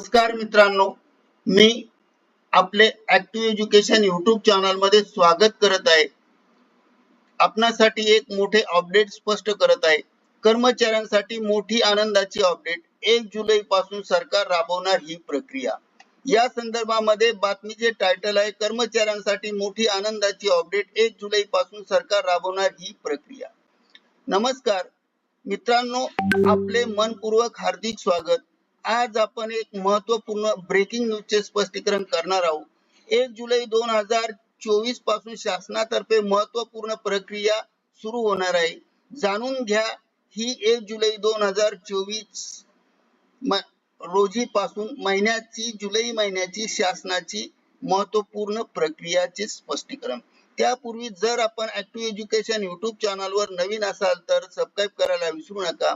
नमस्कार मित्रांनो. मी आपले ऍक्टिव्ह एज्युकेशन युट्यूब चॅनलमध्ये स्वागत करत आहे. आपणासाठी एक मोठे अपडेट स्पष्ट करत आहे. कर्मचाऱ्यांसाठी मोठी आनंदाची अपडेट एक जुलै पासून सरकार राबवणार ही प्रक्रिया. या संदर्भामध्ये बातमीचे टायटल आहे कर्मचाऱ्यांसाठी मोठी आनंदाची अपडेट एक जुलै पासून सरकार राबवणार ही प्रक्रिया. नमस्कार. मित्रांनो आपले मनपूर्वक हार्दिक स्वागत. आज आपण एक महत्त्वपूर्ण ब्रेकिंग न्यूजचे स्पष्टीकरण करणार आहोत. एक जुलै दोन हजार चोवीसपासून शासनातर्फे महत्त्वपूर्ण प्रक्रिया सुरू होणार आहे. जाणून घ्या ही एक जुलै दोन हजार चोवीस रोजी पासून महिन्याची जुलै महिन्याची शासनाची महत्त्वपूर्ण प्रक्रियाचे स्पष्टीकरण. त्यापूर्वी जर आपण ऍक्टिव्ह एज्युकेशन युट्यूब चॅनलवर नवीन असाल तर सबस्क्राईब करायला विसरू नका.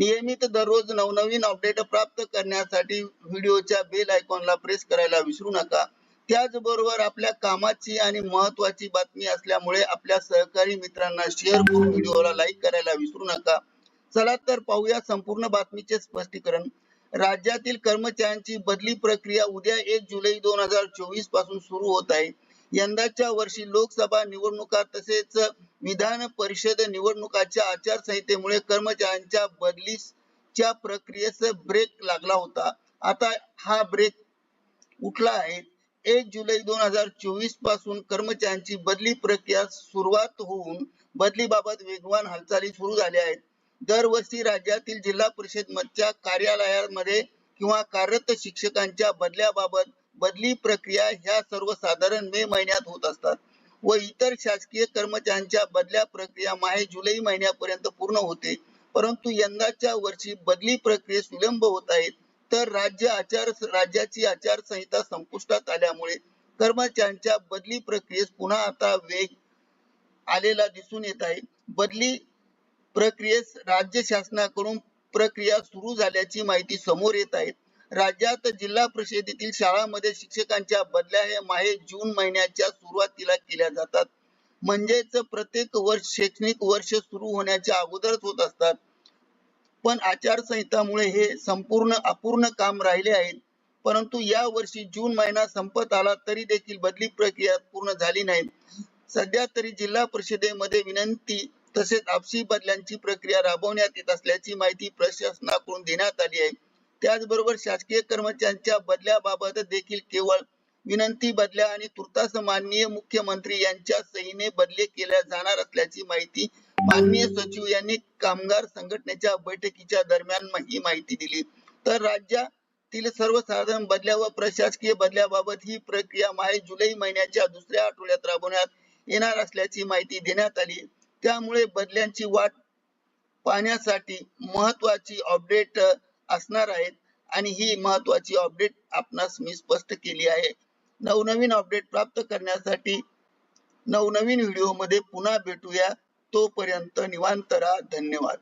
नियमित दररोज नवनवीन अपडेट प्राप्त करण्यासाठी व्हिडिओच्या बेल आयकॉनला प्रेस करायला विसरू नका. त्याचबरोबर आपल्या कामाची आणि महत्वाची बातमी असल्यामुळे आपल्या सहकारी मित्रांना शेअर करून व्हिडिओला लाईक करायला विसरू नका. चला तर पाहूया संपूर्ण बातमीचे स्पष्टीकरण. राज्यातील कर्मचाऱ्यांची बदली प्रक्रिया उद्या एक जुलै दोन हजार चोवीसपासून सुरू होत आहे. यंदाच्या वर्षी लोकसभा निवडणुका तसेच विधान परिषद निवडणुकाच्या आचारसंहितेमुळे कर्मचाऱ्यांच्या बदलीच्या प्रक्रियेस ब्रेक लागला होता. आता हा ब्रेक उठला आहे? एक जुलै दोन हजार चोवीसपासून कर्मचाऱ्यांची बदली प्रक्रिया सुरुवात होऊन बदलीबाबत वेगवान हालचाली सुरू झाल्या आहेत. दरवर्षी राज्यातील जिल्हा परिषदच्या कार्यालयामध्ये किंवा कार्यरत शिक्षकांच्या बदल्याबाबत बदली प्रक्रिया ह्या सर्वसाधारण मे महिन्यात होत असतात. व इतर शासकीय कर्मचाऱ्यांच्या बदल्या प्रक्रिया माहे जुलै महिन्यापर्यंत पूर्ण होते. परंतु यंदाच्या वर्षी बदली प्रक्रियेस विलंब होत आहेत. तर राज्य आचार राज्याची आचारसंहिता संपुष्टात आल्यामुळे कर्मचाऱ्यांच्या बदली प्रक्रियेस पुन्हा आता वेग आलेला दिसून येत आहे. बदली प्रक्रियेस राज्य शासनाकडून प्रक्रिया सुरू झाल्याची माहिती समोर येत आहे. राज्यात जिल्हा परिषदेतील शाळांमध्ये शिक्षकांच्या बदल्या हे माहे जून महिन्याच्या सुरुवातीला केल्या जातात. म्हणजेच प्रत्येक वर्ष शैक्षणिक वर्ष सुरू होण्याच्या अगोदरच होत असतात. पण आचारसंहितामुळे हे संपूर्ण अपूर्ण काम राहिले आहे परंतु या वर्षी जून महिना संपत आला तरी देखील बदली प्रक्रिया पूर्ण झाली नाही. सध्या तरी जिल्हा परिषदेमध्ये विनंती तसेच आपसी बदल्यांची प्रक्रिया राबवण्यात येत असल्याची माहिती प्रशासनाकडून देण्यात आली आहे. त्याचबरोबर शासकीय कर्मचाऱ्यांच्या बदल्याबाबत देखील केवळ विनंती बदल्या आणि तुर्तास माननीय मुख्यमंत्री यांच्या सहीने बदले केल्या जाणार असल्याची माहिती माननीय सचिव यांनी कामगार संघटनेच्या बैठकीच्या दरम्यान ही माहिती दिली. तर राज्यातील सर्वसाधारण बदल्या व प्रशासकीय बदल्याबाबत ही प्रक्रिया माहे जुलै महिन्याच्या दुसऱ्या आठवड्यात राबवण्यात येणार असल्याची माहिती देण्यात आली. त्यामुळे बदल्यांची वाट पाहण्यासाठी महत्वाची अपडेट असणार आहेत आणि ही महत्वाची अपडेट आपणास मी स्पष्ट केली आहे. नवनवीन अपडेट प्राप्त करण्यासाठी नवनवीन व्हिडिओमध्ये पुन्हा भेटूया. तोपर्यंत निवांत राहा. धन्यवाद.